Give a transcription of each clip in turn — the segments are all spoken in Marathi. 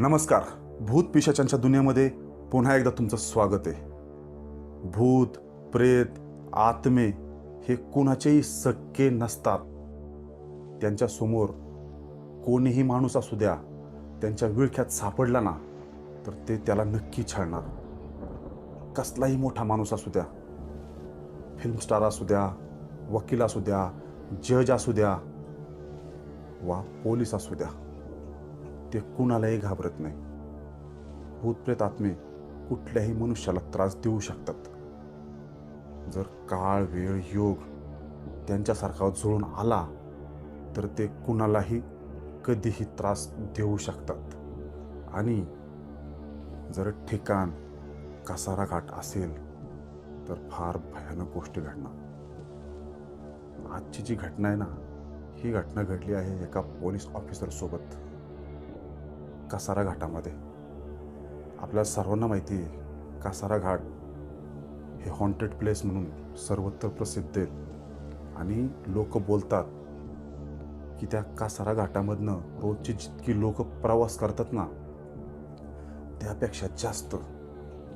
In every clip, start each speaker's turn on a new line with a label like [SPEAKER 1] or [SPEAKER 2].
[SPEAKER 1] नमस्कार. भूत पिशाच्यांच्या दुनियामध्ये पुन्हा एकदा तुमचं स्वागत आहे. भूत प्रेत आत्मे हे कुणाचेही सक्के नसतात. त्यांच्यासमोर कोणीही माणूस असू द्या त्यांच्या विळख्यात सापडला ना तर ते त्याला नक्की छळणार. कसलाही मोठा माणूस असू द्या फिल्म स्टार असू द्या वकील असू द्या जज असू द्या वा पोलीस असू द्या. ते कुणालाही घाबरत नाही. भूतप्रेत आत्मे कुठल्याही मनुष्याला त्रास देऊ शकतात. जर काळ वेळ योग त्यांच्यासारखा जुळून आला तर ते कुणालाही कधीही त्रास देऊ शकतात. आणि जर ठिकाण कसारा घाट असेल तर फार भयानक गोष्टी घडणार. आजची जी घटना आहे ना ही घटना घडली आहे एका पोलीस ऑफिसरसोबत कासारा घाटामध्ये. आपल्या सर्वांना माहिती आहे कासारा घाट हे हॉन्टेड प्लेस म्हणून सर्वत्र प्रसिद्ध आहेत आणि लोक बोलतात की त्या कासारा घाटामधनं रोजची जितकी लोक प्रवास करतात ना त्यापेक्षा जास्त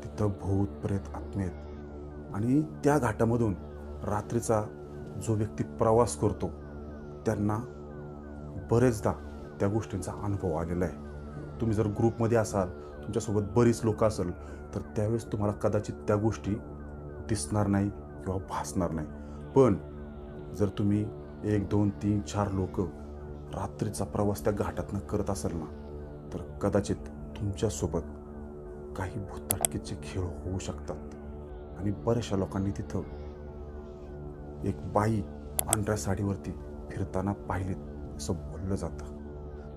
[SPEAKER 1] तिथं भूत प्रेत आत्मे आहेत. आणि त्या घाटामधून रात्रीचा जो व्यक्ती प्रवास करतो त्यांना बरेचदा त्या गोष्टींचा अनुभव आलेला आहे. तुम्ही जर ग्रुपमध्ये असाल तुमच्यासोबत बरीच लोक असेल तर त्यावेळेस तुम्हाला कदाचित त्या गोष्टी दिसणार नाही किंवा भासणार नाही. पण जर तुम्ही एक दोन तीन चार लोक रात्रीचा प्रवास त्या घाटातनं करत असाल ना तर कदाचित तुमच्यासोबत काही भूताटकीचे खेळ होऊ शकतात. आणि बऱ्याचशा लोकांनी तिथं एक बाई पांढऱ्या साडीवरती फिरताना पाहिलीत असं बोललं जातं.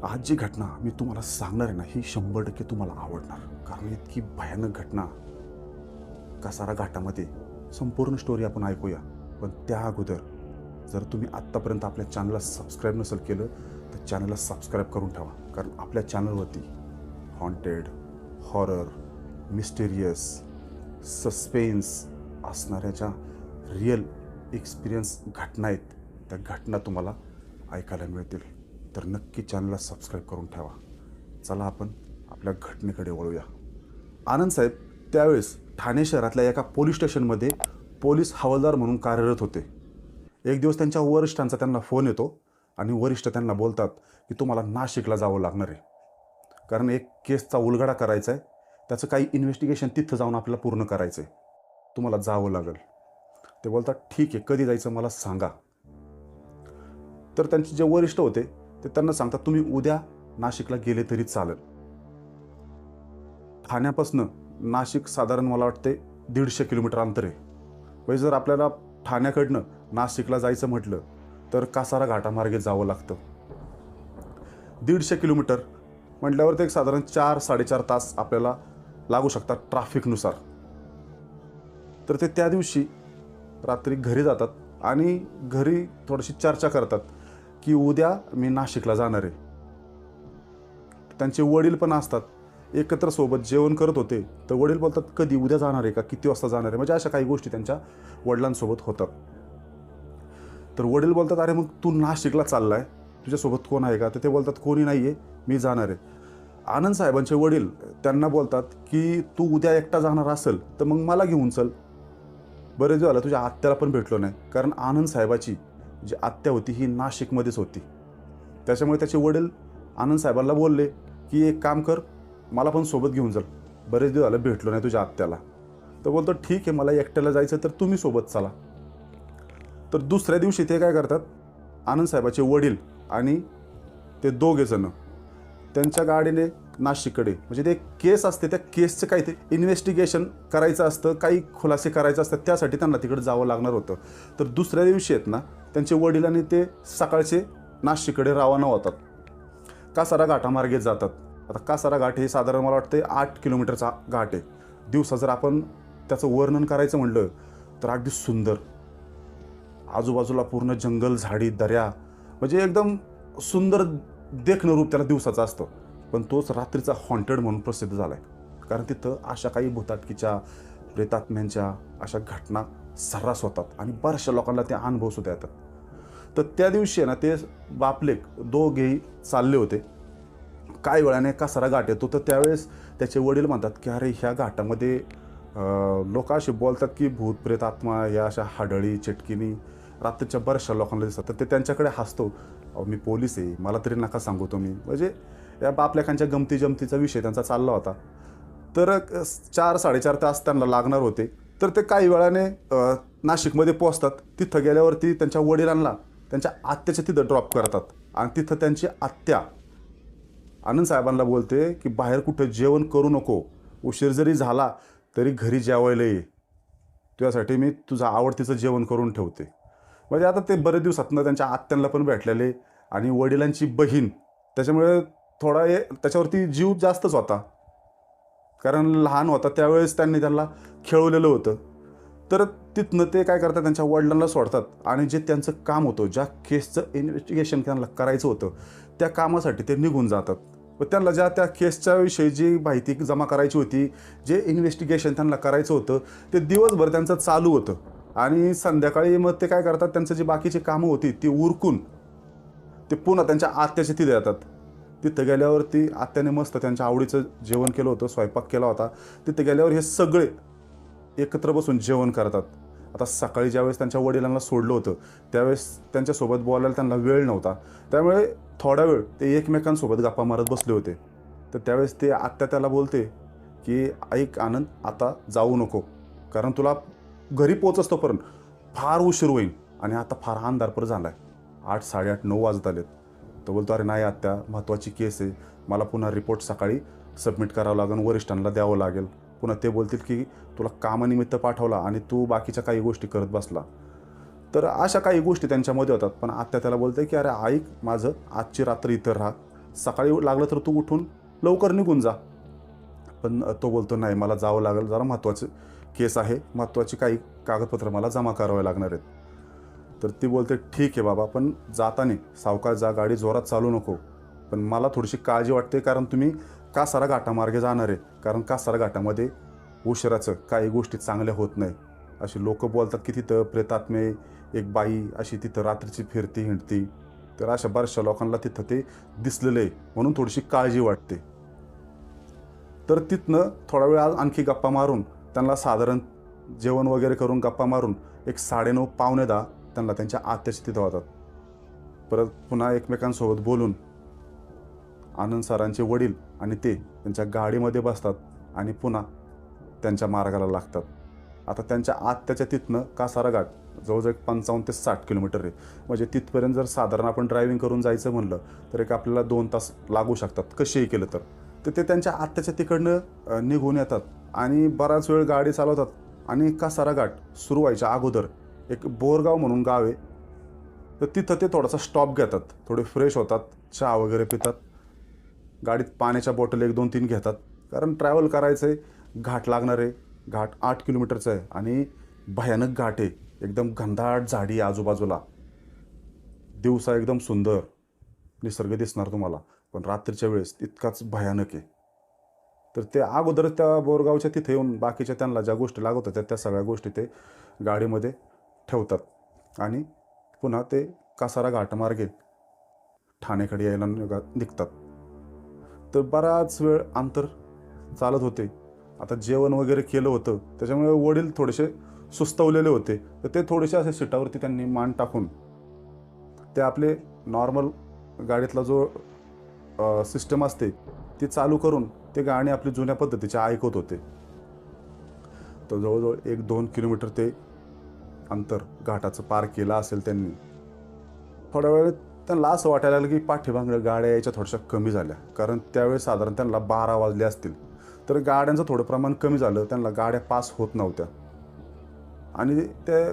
[SPEAKER 1] आज जी घटना मी तुम्हाला सांगणार आहे ना ही शंभर टक्के तुम्हाला आवडणार. कारण इतकी भयानक घटना कसारा घाटामध्ये संपूर्ण स्टोरी आपण ऐकूया. पण त्या अगोदर जर तुम्ही आत्तापर्यंत आपल्या चॅनलला सबस्क्राईब नसेल केलं तर चॅनलला सबस्क्राईब करून ठेवा. कारण आपल्या चॅनलवरती हॉन्टेड हॉरर मिस्टेरियस सस्पेन्स असणाऱ्या ज्या रिअल एक्सपिरियन्स घटना आहेत. त्या घटना तुम्हाला ऐकायला मिळतील. तर नक्की चॅनलला सबस्क्राईब करून ठेवा. चला आपण आपल्या घटनेकडे वळूया. आनंद साहेब त्यावेळेस ठाणे शहरातल्या एका पोलीस स्टेशनमध्ये पोलीस हवालदार म्हणून कार्यरत होते. एक दिवस त्यांच्या वरिष्ठांचा त्यांना फोन येतो आणि वरिष्ठ त्यांना बोलतात की तुम्हाला नाशिकला जावं लागणार आहे. कारण एक केसचा उलगडा करायचा आहे त्याचं काही इन्व्हेस्टिगेशन तिथं जाऊन आपल्याला पूर्ण करायचं आहे तुम्हाला जावं लागेल. ते बोलतात ठीक आहे कधी जायचं मला सांगा. तर त्यांचे जे वरिष्ठ होते ते त्यांना सांगतात तुम्ही उद्या नाशिकला गेले तरी चालेल. ठाण्यापासनं नाशिक साधारण मला वाटते दीडशे किलोमीटर अंतर. आहे म्हणजे जर आपल्याला ठाण्याकडनं नाशिकला जायचं म्हटलं तर कासारा घाटामार्गे जावं लागतं. दीडशे किलोमीटर म्हटल्यावर ते एक साधारण चार साडेचार तास आपल्याला लागू शकतात ट्रॅफिकनुसार. तर ते त्या दिवशी रात्री घरी जातात आणि घरी थोडीशी चर्चा करतात. की उद्या मी नाशिकला जाणार आहे. त्यांचे वडील पण असतात. एकत्र सोबत जेवण करत होते. तर वडील बोलतात कधी उद्या जाणार आहे का? किती वाजता जाणार आहे? म्हणजे अशा काही गोष्टी त्यांच्या वडिलांसोबत होतात. तर वडील बोलतात अरे मग तू नाशिकला चाललाय. तुझ्यासोबत कोण आहे का? तर ते बोलतात कोणी नाही आहे मी जाणार आहे. आनंद साहेबांचे वडील त्यांना बोलतात की तू उद्या एकटा जाणार असेल तर मग मला घेऊन चल. बरेच झालं तुझ्या आत्याला पण भेटलो नाही. कारण आनंद साहेबाची जी आत्या होती ही नाशिकमध्येच होती. त्याच्यामुळे त्याचे वडील आनंदसाहेबांना बोलले की एक काम कर मला पण सोबत घेऊन चल. बरेच दिवस झालं भेटलो नाही तुझ्या आत्याला. तर बोलतो ठीक आहे मला एकट्याला जायचं तर तुम्ही सोबत चला. तर दुसऱ्या दिवशी ते काय करतात आनंदसाहेबाचे वडील आणि ते दोघेजणं त्यांच्या गाडीने नाशिककडे म्हणजे ते केस असते त्या केसचं काही ते इन्व्हेस्टिगेशन करायचं असतं काही खुलासे करायचं असतं त्यासाठी त्यांना तिकडे जावं लागणार होतं. तर दुसऱ्या दिवशी आहेत ना त्यांचे वडील आणि ते सकाळचे नाशिककडे रवाना होतात. कासारा घाटामार्गे जातात. आता कासारा घाट हे साधारण मला वाटते आठ किलोमीटरचा घाट आहे. दिवसा जर आपण त्याचं वर्णन करायचं म्हणलं तर अगदी सुंदर. आजूबाजूला पूर्ण जंगल झाडी दऱ्या म्हणजे एकदम सुंदर देखणं रूप त्याला दिवसाचं असतं. पण तोच रात्रीचा हॉन्टेड म्हणून प्रसिद्ध झाला आहे कारण तिथं अशा काही भूताटकीच्या प्रेतात्म्यांच्या अशा घटना सर्रास होतात आणि बऱ्याचशा लोकांना ते अनुभव सुद्धा येतात. तर त्या दिवशी आहे ना ते बापलेक दोघेही चालले होते. काही वेळाने कासारा घाट येतो. तर त्यावेळेस त्याचे वडील म्हणतात की अरे ह्या घाटामध्ये लोक असे बोलतात की भूत प्रेत आत्मा या अशा हाडळी चिटकिनी रात्रीच्या बऱ्याचशा लोकांना दिसतात. तर ते त्यांच्याकडे हसतो. मी पोलीस आहे मला तरी नका सांगू तुम्ही. म्हणजे या बापलेखांच्या गमती जमतीचा विषय त्यांचा चालला होता. तर चार साडेचार तास त्यांना लागणार होते. तर ते काही वेळाने नाशिकमध्ये पोचतात तिथं गेल्यावरती त्यांच्या वडिलांना त्यांच्या आत्याच्या तिथं ड्रॉप करतात. आणि तिथं त्यांची आत्या आनंद साहेबांना बोलते की बाहेर कुठं जेवण करू नको. उशीर जरी झाला तरी घरी जेवायला. ये तुझ्यासाठी मी तुझं आवडतीचं जेवण करून ठेवते. म्हणजे आता ते बरेच दिवसातनं त्यांच्या आत्यांना पण भेटलेले आणि वडिलांची बहीण. त्याच्यामुळे थोडा हे त्याच्यावरती जीव जास्तच होता. कारण लहान होता त्यावेळेस त्यांनी त्यांना खेळवलेलं होतं. तर तिथनं ते काय करतात त्यांच्या वडिलांना सोडतात. आणि जे त्यांचं काम होतं ज्या केसचं इन्व्हेस्टिगेशन त्यांना करायचं होतं त्या कामासाठी ते निघून जातात. व त्यांना ज्या त्या केसच्या विषयी जी माहिती जमा करायची होती जे इन्व्हेस्टिगेशन त्यांना करायचं होतं ते दिवसभर त्यांचं चालू होतं. आणि संध्याकाळी मग ते काय करतात त्यांचं जी बाकीची कामं होती ती उरकून ते पुन्हा त्यांच्या आत्याच्या तिथे येतात तिथं गेल्यावरती आत्याने मस्त त्यांच्या आवडीचं जेवण केलं होतं स्वयंपाक केला होता. तिथे गेल्यावर हे सगळे एकत्र बसून जेवण करतात. आता सकाळी ज्यावेळेस त्यांच्या वडिलांना सोडलं होतं त्यावेळेस त्यांच्यासोबत बोलायला त्यांना वेळ नव्हता. त्यामुळे थोडा वेळ ते एकमेकांसोबत गप्पा मारत बसले होते. तर त्यावेळेस ते आत्या त्याला बोलते की ऐक आनंद आता जाऊ नको. कारण तुला घरी पोचस्तोपर्यंत फार उशीर होईल आणि आता फार अंधारपर झाला आहे आठ साडेआठ नऊ वाजत आलेत. तो बोलतो अरे नाही आत्या महत्त्वाची केस आहे. मला पुन्हा रिपोर्ट सकाळी सबमिट करावं लागेल वरिष्ठांना द्यावं लागेल. पुन्हा ते बोलतील की तुला कामानिमित्त पाठवला आणि तू बाकीच्या काही गोष्टी करत बसला. तर अशा काही गोष्टी त्यांच्यामध्ये होतात. पण आत्या त्याला बोलते की अरे ऐक माझं आजची रात्र इथं राहा. सकाळी लागलं तर तू उठून लवकर निघून जा. पण तो बोलतो नाही मला जावं लागेल. जरा महत्त्वाचं केस आहे. महत्त्वाची काही कागदपत्र मला जमा करावे लागणार आहेत. तर ती बोलते ठीक आहे बाबा पण जाताना सावकाश जा गाडी जोरात चालू नको. पण मला थोडीशी काळजी वाटते कारण तुम्ही कासारा घाटामार्गे जाणार आहे कारण कासारा घाटामध्ये उशिराचं काही गोष्टी चांगल्या होत नाही. अशी लोक बोलतात की तिथं प्रेतात्मे एक बाई अशी तिथं रात्रीची फिरती हिंडती. तर अशा बऱ्याचशा लोकांना तिथं ते दिसलेलं आहे. म्हणून थोडीशी काळजी वाटते. तर तिथनं थोडा वेळ आज आणखी गप्पा मारून त्यांना साधारण जेवण वगैरे करून गप्पा मारून एक साडेनऊ पावणे दहा त्यांना त्यांच्या आत्याशी तिथं होतात. परत पुन्हा एकमेकांसोबत बोलून आनंद सरांचे वडील आणि ते त्यांच्या गाडीमध्ये बसतात आणि पुन्हा त्यांच्या मार्गाला लागतात. आता त्यांच्या आत्याच्या तिथनं कासारा घाट जवळजवळ एक पंचावन्न ते साठ किलोमीटर आहे. म्हणजे तिथपर्यंत जर साधारण आपण ड्रायव्हिंग करून जायचं म्हणलं तर एक आपल्याला दोन तास लागू शकतात. कसेही केलं तर. तर ते त्यांच्या आत्याच्या तिकडनं निघून येतात आणि बराच वेळ गाडी चालवतात आणि कासारा घाट सुरू व्हायच्या अगोदर एक बोरगाव म्हणून गाव आहे. तर तिथं ते थोडासा स्टॉप घेतात. थोडे फ्रेश होतात चहा वगैरे पितात. गाडीत पाण्याच्या बॉटल एक दोन तीन घेतात. कारण ट्रॅव्हल करायचं आहे घाट लागणार आहे. घाट आठ किलोमीटरचं आहे आणि भयानक घाट आहे. एकदम घनदाट झाडी आहे आजूबाजूला. दिवसा एकदम सुंदर. निसर्ग दिसणार तुम्हाला. पण रात्रीच्या वेळेस इतकाच भयानक आहे. तर ते अगोदर त्या बोरगावच्या तिथे येऊन बाकीच्या त्यांना ज्या गोष्टी लागत होत्या त्या सगळ्या गोष्टी ते गाडीमध्ये ठेवतात. आणि पुन्हा ते कासारा घाटमार्गे ठाणेकडे यायला निघतात. तर बराच वेळ अंतर चालत होते. आता जेवण वगैरे केलं होतं. त्याच्यामुळे वडील थोडेसे सुस्तवलेले होते. तर ते थोडेसे असे सीटावरती त्यांनी मान टाकून ते आपले नॉर्मल गाडीतला जो सिस्टम असते ती चालू करून ते गाणी आपली जुन्या पद्धतीचे ऐकत होते. तर जवळजवळ एक दोन किलोमीटर ते अंतर घाटाचं पार केलं असेल त्यांनी. थोड्या वेळेत त्यांना असं वाटायला लागलं की पाठीमागं गाड्या यायच्या थोड्याशा कमी झाल्या. कारण त्यावेळेस साधारण त्यांना बारा वाजले असतील. तर गाड्यांचं थोडं प्रमाण कमी झालं. त्यांना गाड्या पास होत नव्हत्या. आणि त्या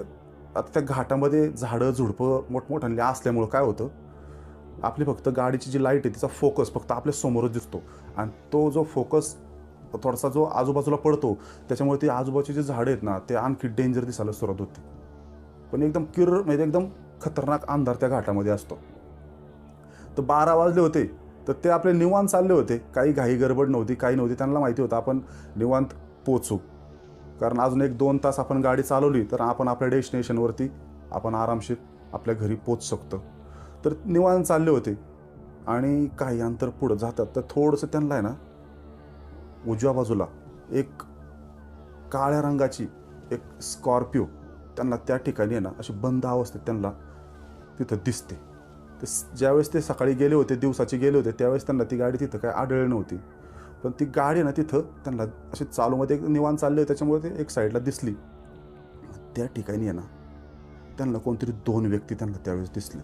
[SPEAKER 1] आता त्या घाटामध्ये झाडं झुडपं मोठमोठ्यांनी असल्यामुळं काय होतं? आपली फक्त गाडीची जी लाइट आहे तिचा फोकस फक्त आपल्या समोरच दिसतो. आणि तो जो फोकस थोडासा जो आजूबाजूला पडतो त्याच्यामुळे ते आजूबाजूची जी झाडं आहेत ना ते आणखी डेंजर दिसायला सुरुवात होती. पण एकदम किर म्हणजे एकदम खतरनाक अंधार त्या घाटामध्ये असतो. तर बारा वाजले होते. तर ते आपले निवांत चालले होते. काही घाई गडबड नव्हती काही नव्हती त्यांना माहिती होतं आपण निवांत पोचू कारण अजून एक दोन तास आपण गाडी चालवली तर आपण आपल्या डेस्टिनेशनवरती आपण आरामशीर आपल्या घरी पोच शकतो. तर निवांत चालले होते. आणि काही अंतर पुढं जातात. तर थोडंसं त्यांना आहे ना उजव्या बाजूला एक काळ्या रंगाची एक स्कॉर्पिओ त्यांना त्या ठिकाणी आहे ना अशी बंद अवस्थेत त्यांना तिथं दिसते. ज्यावेळेस ते सकाळी गेले होते दिवसाचे गेले होते त्यावेळेस त्यांना ती गाडी तिथं काय आढळली नव्हती. पण ती गाडी ना तिथं त्यांना असे चालूमध्ये एक निवान चालली होती त्याच्यामुळे ते एक साईडला दिसली. त्या ठिकाणी आहे ना त्यांना कोणतरी दोन व्यक्ती त्यांना त्यावेळेस दिसले.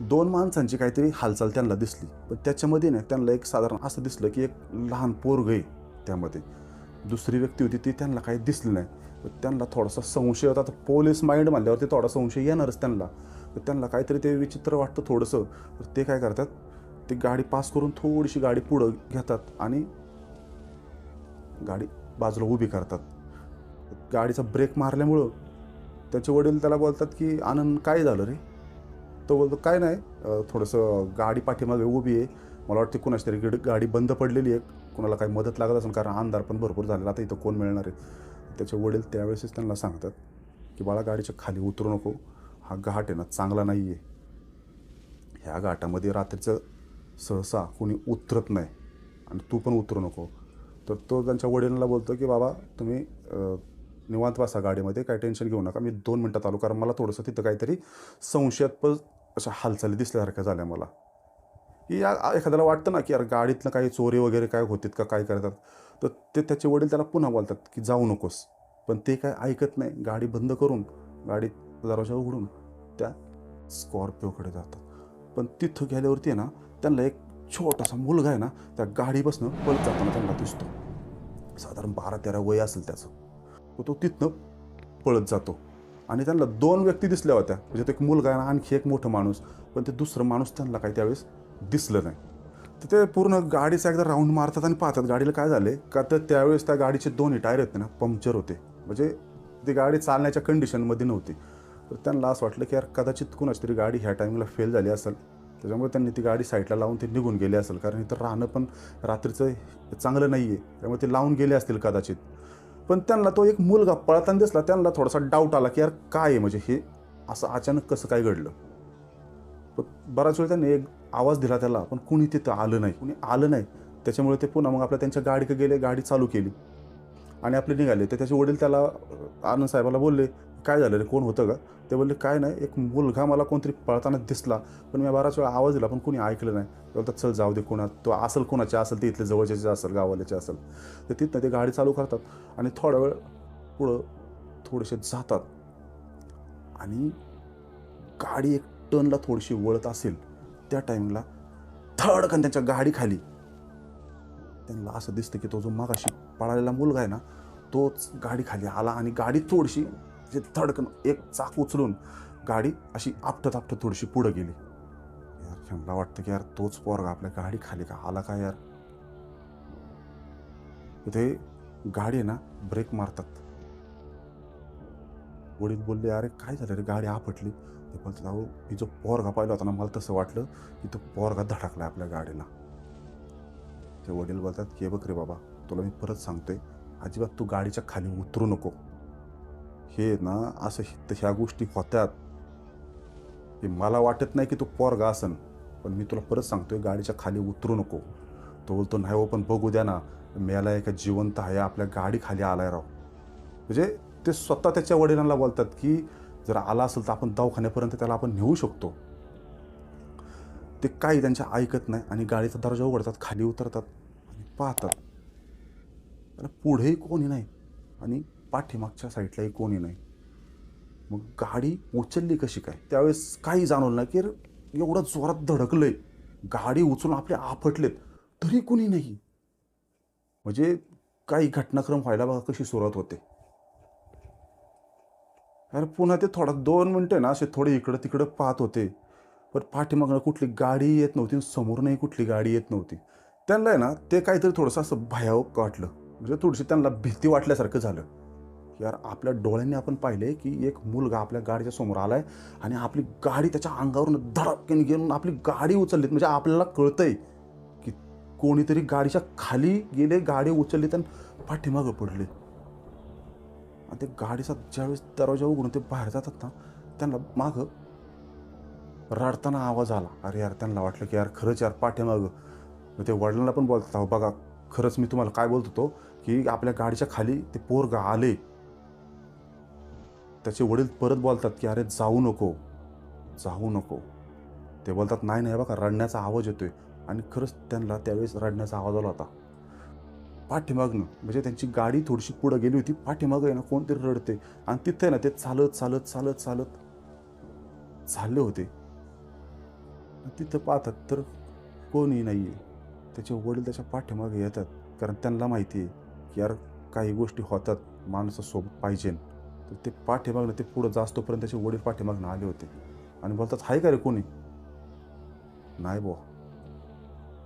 [SPEAKER 1] दोन माणसांची काहीतरी हालचाल त्यांना दिसली. पण त्याच्यामध्ये ना त्यांना एक साधारण असं दिसलं की एक लहान पोरग आहे त्यामध्ये. दुसरी व्यक्ती होती ती त्यांना काही दिसली नाही. पण त्यांना थोडासा संशय होता. आता पोलीस माइंड म्हणल्यावरती थोडा संशय येणारच त्यांना. तर त्यांना काहीतरी ते विचित्र वाटतं थोडंसं. तर ते काय करतात ते गाडी पास करून थोडीशी गाडी पुढं घेतात आणि गाडी बाजूला उभी करतात. गाडीचा ब्रेक मारल्यामुळं त्याचे वडील त्याला बोलतात की आनंद काय झालं रे? तो बोलतो काय नाही थोडंसं गाडी पाठीमागे उभी आहे. मला वाटते कुणाची तरी गड- गाडी बंद पडलेली आहे. कुणाला काही मदत लागत असेल कारण अंधार पण भरपूर झालेला आता इथं कोण मिळणार आहे? त्याचे वडील त्यावेळेसच त्यांना सांगतात की बाळा गाडीच्या खाली उतरू नको. हा घाट आहे ना चांगला नाही आहे ह्या घाटामध्ये रात्रीचं सहसा कोणी उतरत नाही. आणि तू पण उतरू नको. तर तो त्यांच्या वडिलांना बोलतो की बाबा तुम्ही निवांत बसा गाडीमध्ये काही टेन्शन घेऊ नका. मी दोन मिनटात आलो कारण मला थोडंसं तिथं काहीतरी संशयास्पद अशा हालचाली दिसल्यासारख्या झाल्या मला. की या एखाद्याला वाटतं ना की यार गाडीतलं काही चोरी वगैरे काय होतात का? काय करतात? तर ते त्याचे वडील त्याला पुन्हा बोलतात की जाऊ नकोस. पण ते काय ऐकत नाही. गाडी बंद करून गाडी दरवाजा उघडून त्या स्कॉर्पिओकडे जातात. पण तिथं गेल्यावरती आहे ना त्यांना एक छोटासा मुलगा आहे ना त्या गाडीपासून पळत जाताना त्यांना दिसतो. साधारण बारा तेरा वय असेल त्याचं. तर तो तिथनं पळत जातो. आणि त्यांना दोन व्यक्ती दिसल्या होत्या. म्हणजे तो एक मुलगा आणि आणखी एक मोठं माणूस. पण ते दुसरं माणूस त्यांना काही त्यावेळेस दिसलं नाही. तर ते पूर्ण गाडीचा एकदा राऊंड मारतात आणि पाहतात गाडीला काय झाले का तर त्यावेळेस त्या गाडीचे दोन्ही टायर आहेत ना पंक्चर होते. म्हणजे ती गाडी चालण्याच्या कंडिशनमध्ये नव्हती. तर त्यांना असं वाटलं की यार कदाचित कुणाची तरी गाडी ह्या टायमिंगला फेल झाली असेल. त्याच्यामुळे त्यांनी ती गाडी साईडला लावून ते निघून गेले असेल. कारण इथं राहणं पण रात्रीचं चांगलं नाही आहे त्यामुळे ते लावून गेले असतील कदाचित. पण त्यांना तो एक मुलगा पळताना दिसला. त्यांना थोडासा डाऊट आला की यार काय आहे? म्हणजे हे असं अचानक कसं काय घडलं? पण बराच वेळ त्यांनी एक आवाज दिला त्याला पण कुणी तिथं आलं नाही. कुणी आलं नाही. त्याच्यामुळे ते पुन्हा मग आपल्या त्यांच्या गाडीकडे गेले गाडी चालू केली. आणि आपले निघाले. तर त्याचे वडील त्याला आनंद साहेबाला बोलले काय झालं रे कोण होतं का ते बोलले काय नाही एक मुलगा मला कोणतरी पळताना दिसला पण मी बराच वेळा आवाज दिला पण कोणी ऐकलं नाही. बोलतात चल जाऊ दे कोणा तो असेल कोणाचे असेल ते इथले जवळचे असेल गावाल्याचे असेल. तर तिथनं ते गाडी चालू करतात आणि थोडा वेळ पुढं थोडेसे जातात. आणि गाडी एक टर्नला थोडीशी वळत असेल त्या टाईमला थडकन त्यांच्या गाडीखाली त्यांना असं दिसतं की तो जो मागाशी पळालेला मुलगा आहे ना तोच गाडीखाली आला आणि गाडी थोडीशी म्हणजे थडकन एक चाक उचलून गाडी अशी आपटत आपटत थोडीशी पुढं गेली. यार ह्यांना वाटतं की यार तोच पोरगा आपल्या गाडी खाली का आला का यार? ते गाडी आहे ना ब्रेक मारतात. वडील बोलले अरे काय झालं रे? गाडी आपटली. ते बोलतात अहो मी जो पोरगा पाहिला होता ना मला तसं वाटलं की तो पोरगा धडकला आपल्या गाडीला. ते वडील बोलतात की बघ रे बाबा तुला मी परत सांगतोय अजिबात तू गाडीच्या खाली उतरू नको. हे ना असं तर ह्या गोष्टी होत्यात. हे मला वाटत नाही की तो पोरगा असन पण मी तुला परत सांगतोय गाडीच्या खाली उतरू नको. तो बोलतो नाही हो पण बघू द्या ना मेला एका जिवंत आहे आपल्या गाडी खाली आलाय राव. म्हणजे ते स्वतः त्याच्या वडिलांना बोलतात की जर आला असेल तर आपण दवाखान्यापर्यंत त्याला आपण नेऊ शकतो. ते काही त्यांच्या ऐकत नाही आणि गाडीचा दर्जा उघडतात खाली उतरतात आणि पाहतात. पुढेही कोणी नाही. आणि पाठीमागच्या साईडलाही कोणी नाही मग गाडी उचलली कशी काय? त्यावेळेस काही जाणवलं नाही की एवढं जोरात धडकलंय. गाडी उचलून आपले आपटलेत. तरी कुणी नाही. म्हणजे काही घटनाक्रम व्हायला बघा कशी सुरुवात होते. अरे पुन्हा ते थोडा दोन मिनटं ना असे थोडे इकडं तिकडं पाहत होते. पण पाठीमागनं कुठली गाडी येत नव्हती आणि समोरनंही कुठली गाडी येत नव्हती. त्यांना आहे ना ते काहीतरी थोडंसं असं भयावक वाटलं. म्हणजे थोडीशी त्यांना भीती वाटल्यासारखं झालं. यार आपल्या डोळ्यांनी आपण पाहिले की एक मुलगा आपल्या गाडीच्या समोर आलाय आणि आपली गाडी त्याच्या अंगावरून धडकन घेऊन आपली गाडी उचलली म्हणजे आपल्याला कळतंय की कोणीतरी गाडीच्या खाली गेले गाडी उचलली आणि पाठीमागं पडले. आणि ते गाडीचा ज्यावेळेस दरवाजा उघडून ते बाहेर जातात ना त्यांना मागं रडताना आवाज आला. अरे यार त्यांना वाटलं की यार खरंच यार पाठीमागं. मग ते वडिलांना पण बोलतात अहो बघा खरंच मी तुम्हाला काय बोलत होतो की आपल्या गाडीच्या खाली ते पोरग आले. त्याचे वडील परत बोलतात की अरे जाऊ नको जाऊ नको. ते बोलतात नाही नाही बघा रडण्याचा आवाज येतोय. आणि खरंच त्यांना त्यावेळेस रडण्याचा आवाज आला होता. पाठीमागनं म्हणजे त्यांची गाडी थोडीशी पुढं गेली होती पाठीमागं आहे ना कोणतरी रडते आणि तिथे आहे ना ते चालत चालत चालत चालत चालले होते. तिथं पाहतात तर कोणी नाही आहे त्याचे वडील त्याच्या पाठीमागे येतात कारण त्यांना माहिती आहे की यार काही गोष्टी होतात माणसासोबत पाहिजे. तर ते पाठीमागनं ते पुढं जास्तोपर्यंत त्याचे वडील पाठीमागनं आले होते. आणि बोलतात हाय का रे कोणी? नाही बुवा.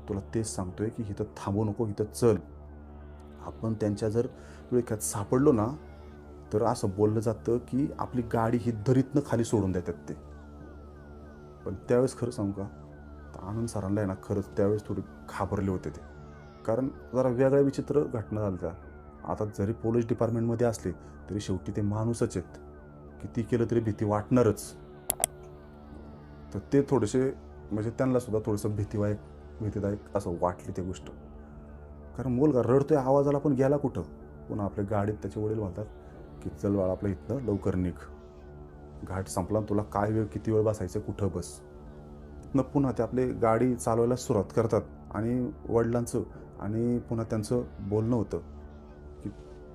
[SPEAKER 1] तुला तेच सांगतोय की इथं थांबू नको इथं चल. आपण त्यांच्या जर विळख्यात सापडलो ना तर असं बोललं जातं की आपली गाडी ही दरीतनं खाली सोडून देतात ते. पण त्यावेळेस खरं सांगू का तर आनंद सरांना आहे ना खरंच त्यावेळेस थोडी घाबरले होते ते. कारण जरा वेगळ्या विचित्र घटना झाल्या आता जरी पोलीस डिपार्टमेंटमध्ये असले तरी शेवटी ते माणूसच आहेत. किती केलं तरी भीती वाटणारच. तर ते थोडेसे म्हणजे त्यांना सुद्धा थोडंसं भीतीवायक भीतीदायक असं वाटली ते गोष्ट. कारण मुलगा रडतोय आवाजाला पण गेला कुठं? पुन्हा आपल्या गाडीत त्याचे वडील म्हणतात की चल बाळा आपल्या इथनं लवकर निघ. घाट संपला आणि तुला काय वेळ किती वेळ बसायचं कुठं बस. न पुन्हा ते आपली गाडी चालवायला सुरुवात करतात आणि वडिलांचं आणि पुन्हा त्यांचं बोलणं होतं.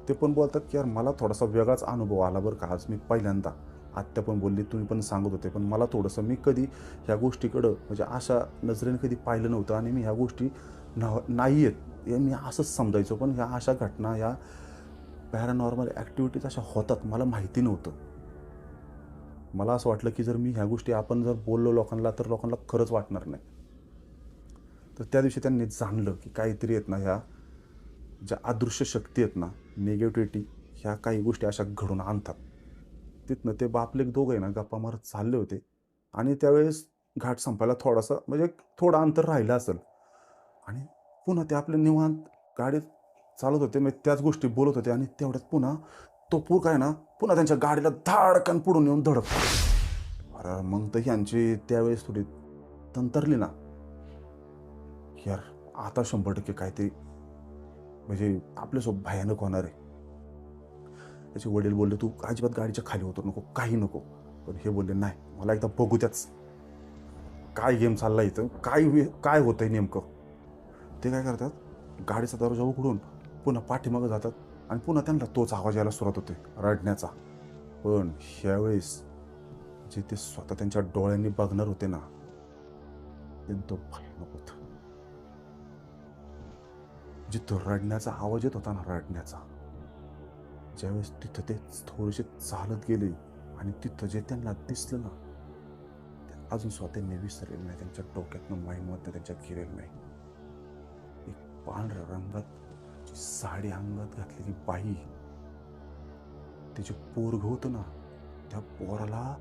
[SPEAKER 1] ते पण बोलतात की यार मला थोडासा वेगळाच अनुभव आला बरं का. आज मी पहिल्यांदा आत्या पण बोलली तुम्ही पण सांगत होते. पण मला थोडंसं मी कधी ह्या गोष्टीकडं म्हणजे अशा नजरेने कधी पाहिलं नव्हतं आणि मी ह्या गोष्टी ना नाही आहेत. हे मी असंच समजायचो. पण ह्या अशा घटना ह्या पॅरानॉर्मल ॲक्टिव्हिटीज अशा होतात मला माहिती नव्हतं. मला असं वाटलं की जर मी ह्या गोष्टी आपण जर बोललो लोकांना तर लोकांना खरंच वाटणार नाही. तर त्या दिवशी त्यांनी जाणलं की काहीतरी आहेत ना ह्या ज्या अदृश्य शक्ती आहेत ना निगेटिव्हिटी ह्या काही गोष्टी अशा घडून आणतात. तिथनं ते बापले दोघं आहे ना गप्पा मारत चालले होते. आणि त्यावेळेस घाट संपायला थोडासा म्हणजे थोडं अंतर राहिलं असेल. आणि पुन्हा ते आपले निवांत गाडीत चालत होते म्हणजे त्याच गोष्टी बोलत होते आणि तेवढ्यात पुन्हा तो पूर काय ना पुन्हा त्यांच्या गाडीला धाडकन पुढून येऊन धडक अरे मग तर यांची त्यावेळेस थोडी तंतरली ना. यार आता शंभर टक्के काहीतरी म्हणजे आपल्यासोबत भयानक होणार आहे. त्याचे वडील बोलले तू अजिबात गाडीच्या खाली होतो नको काही नको. पण हे बोलले नाही मला एकदा बघू त्याच काय गेम चालला इथं? काय काय होतं आहे नेमकं? ते काय करतात गाडीचा दरवाजा उघडून पुन्हा पाठीमागं जातात आणि पुन्हा त्यांना तोच आवाज यायला सुरुवात होते रडण्याचा. पण ह्यावेळेस जे ते स्वतः त्यांच्या डोळ्यांनी बघणार होते ना ते तो भयानक होतं. जिथं रडण्याचा आवाज येत होता ना रडण्याचा. ज्यावेळेस तिथं ते थोडेसे चालत गेले आणि तिथं जे त्यांना दिसलं ना ते अजून सुद्धा त्यांनी विसरलेलं नाही त्यांच्या डोक्यातनं माईमत त्यांच्या गेलेलं नाही. एक पांढऱ्या रंगात जी साडी अंगात घातलेली बाई त्याचे पोरग होतं ना त्या पोराला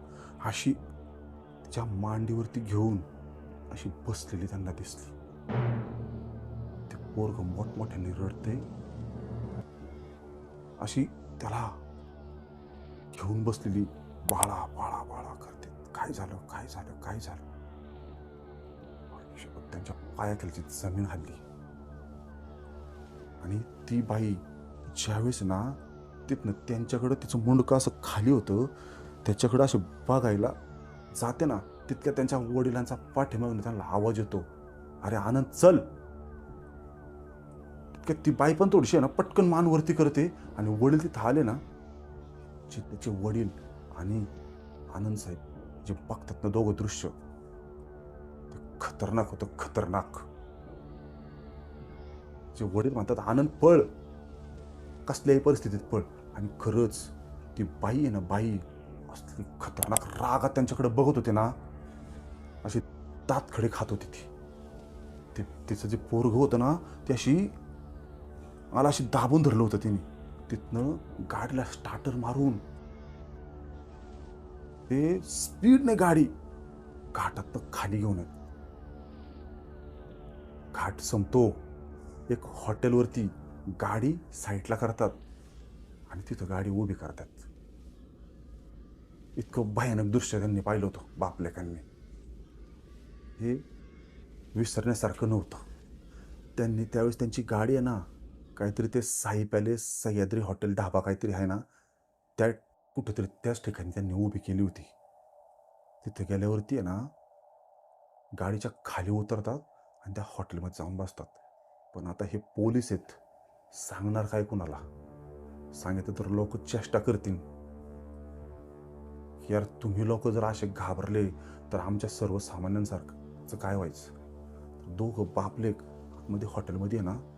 [SPEAKER 1] अशी तिच्या मांडीवरती घेऊन अशी बसलेली त्यांना दिसली. पोरग मोठमोठ्याने रडते अशी त्याला घेऊन बसलेली बाळा बाळा बाळा करते. काय झालं काय झालं काय झालं? त्यांच्या पायाखालची जमीन हल्ली आणि ती बाई ज्यावेळेस ना तिथनं त्यांच्याकडं तिचं मुंडकं असं खाली होतं त्याच्याकडं असं बघायला जाते ना तितक्या त्यांच्या वडिलांचा पाठिंबा त्यांना आवाज येतो. अरे आनंद चल! की ती बाई पण थोडीशी आहे ना पटकन मान वरती करते आणि वडील तिथं आले ना जे त्याचे वडील आणि आनंद साहेब जे बघतात ना दोघं दृश्य ते खतरनाक होतं खतरनाक. जे वडील म्हणतात आनंद पळ. कसल्याही परिस्थितीत पळ. आणि खरंच ती बाई आहे ना बाई असली खतरनाक रागात त्यांच्याकडे बघत होते ना अशी दात खडे खात होती ती. ते तिचं जे पोरग होतं ना ते अशी मला अशी दाबून धरलं होतं तिने. तिथनं गाडीला स्टार्टर मारून. ते स्पीडने गाडी घाटात खाली घेऊन येत घाट संपतो. एक हॉटेलवरती गाडी साईडला करतात आणि तिथं गाडी उभी करतात. इतकं भयानक दृश्य त्यांनी पाहिलं होतं बापलेकांनी. हे विसरण्यासारखं नव्हतं. त्यांनी त्यावेळेस त्यांची गाडी आहे ना काहीतरी ते साई पॅलेस सह्याद्री हॉटेल ढाबा काहीतरी आहे ना त्या कुठेतरी त्याच ठिकाणी त्यांनी उभी केली होती. तिथे गेल्यावरती आहे ना गाडीच्या खाली उतरतात आणि त्या हॉटेलमध्ये जाऊन बसतात. पण आता हे पोलीस आहेत सांगणार काय कुणाला? सांगितलं तर लोक चेष्टा करतील. यार तुम्ही लोक जर असे घाबरले तर आमच्या सर्वसामान्यांसारखं काय व्हायचं? दोघं बापलेकमध्ये हॉटेलमध्ये आहे ना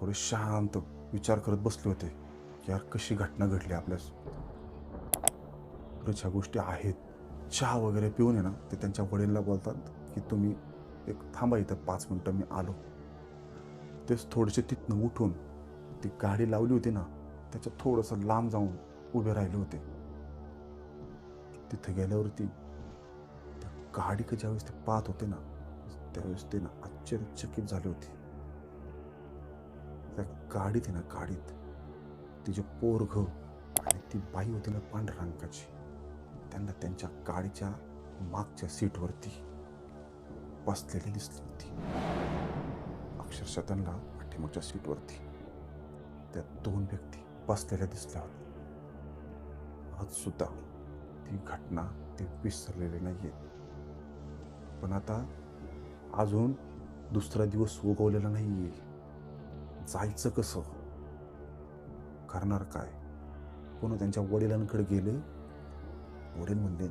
[SPEAKER 1] थोडे शांत विचार करत बसले होते की यार कशी घटना घडली आपल्यास. ह्या गोष्टी आहेत. चहा वगैरे पिऊन आहे ना ते त्यांच्या वडीलला बोलतात की तुम्ही एक थांबा इथं पाच मिनटं मी आलो. तेच थोडेसे तिथनं उठून ती गाडी लावली होती ना त्याच्या थोडंसं लांब जाऊन उभे राहिले होते. तिथे गेल्यावरती त्या गाडी का ज्यावेळेस ते पाहत होते ना त्यावेळेस ते ना आश्चर्यचकित झाले होते. त्या गाडीत आहे ना गाडीत. तिचे पोरघ आणि ती बाई होती ना पांढऱ्या रंगाची त्यांना त्यांच्या गाडीच्या मागच्या सीटवरती बसलेली दिसली होती. अक्षरशः त्यांना पाठीमागच्या सीटवरती त्या दोन व्यक्ती बसलेल्या दिसल्या होत्या. आज सुद्धा ती घटना ते विसरलेले नाहीये. पण आता अजून दुसरा दिवस उगवलेला नाही आहे जायचं कसं? करणार काय? कोण त्यांच्या वडिलांकडे गेले? वडील म्हणले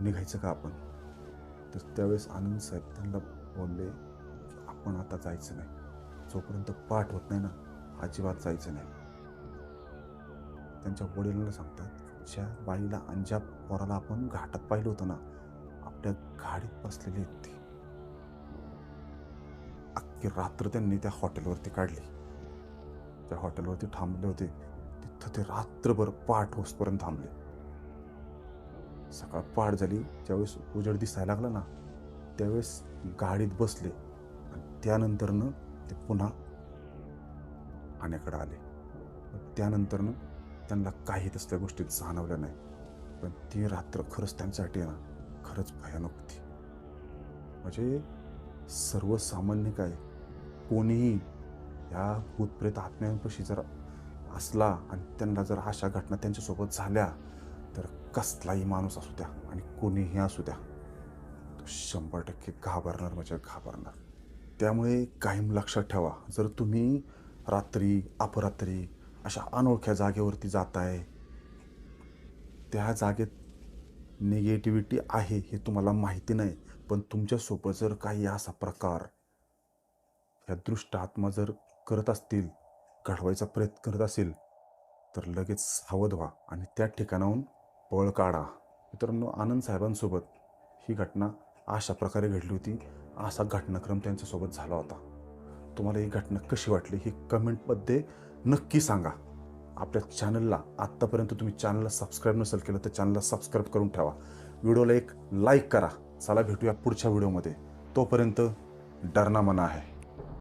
[SPEAKER 1] निघायचं का आपण? तर त्यावेळेस आनंद साहेब त्यांना बोलले की आपण आता जायचं नाही. जोपर्यंत पाठ होत नाही ना अजिबात जायचं नाही. त्यांच्या वडिलांना सांगतात ज्या बाईला अंजाब पोराला आपण घाटात पाहिलं होतं ना आपल्या गाडीत बसलेली आहेत ती की रात्र त्यांनी त्या हॉटेलवरती काढली. त्या हॉटेलवरती थांबले होते. तिथं ते रात्रभर पाठ होसपर्यंत थांबले. सकाळ पाठ झाली. ज्यावेळेस उजेड दिसायला लागला ना त्यावेळेस गाडीत बसले. आणि त्यानंतरनं ते पुन्हा आण्याकडे आले. त्यानंतरनं त्यांना काही तसल्या गोष्टी जाणवल्या नाही. पण ती रात्र खरंच त्यांच्यासाठी ना खरंच भयानक होती. म्हणजे सर्वसामान्य काय कोणीही या भूतप्रेत आत्म्यांपाशी जर असला आणि त्यांना जर अशा घटना त्यांच्यासोबत झाल्या तर कसलाही माणूस असू द्या आणि कोणीही असू द्या तो शंभर टक्के घाबरणार म्हणजे घाबरणार. त्यामुळे कायम लक्षात ठेवा जर तुम्ही रात्री अपरात्री अशा अनोळख्या जागेवरती जाताय त्या जागेत निगेटिव्हिटी आहे हे तुम्हाला माहिती नाही पण तुमच्यासोबत जर काही असा प्रकार ह्या दृष्ट आत्मा जर करत असतील घडवायचा प्रयत्न करत असेल तर लगेच सावध व्हा आणि त्या ठिकाणाहून पळ काढा. मित्रांनो आनंद साहेबांसोबत ही घटना अशा प्रकारे घडली होती. असा घटनाक्रम त्यांच्यासोबत झाला होता. तुम्हाला ही घटना कशी वाटली ही कमेंटमध्ये नक्की सांगा. आपल्या चॅनलला आत्तापर्यंत तुम्ही चॅनलला सबस्क्राईब नसेल केलं तर चॅनलला सबस्क्राईब करून ठेवा. व्हिडिओला एक लाईक करा. चला भेटूया पुढच्या व्हिडिओमध्ये. तोपर्यंत डरना मना आहे.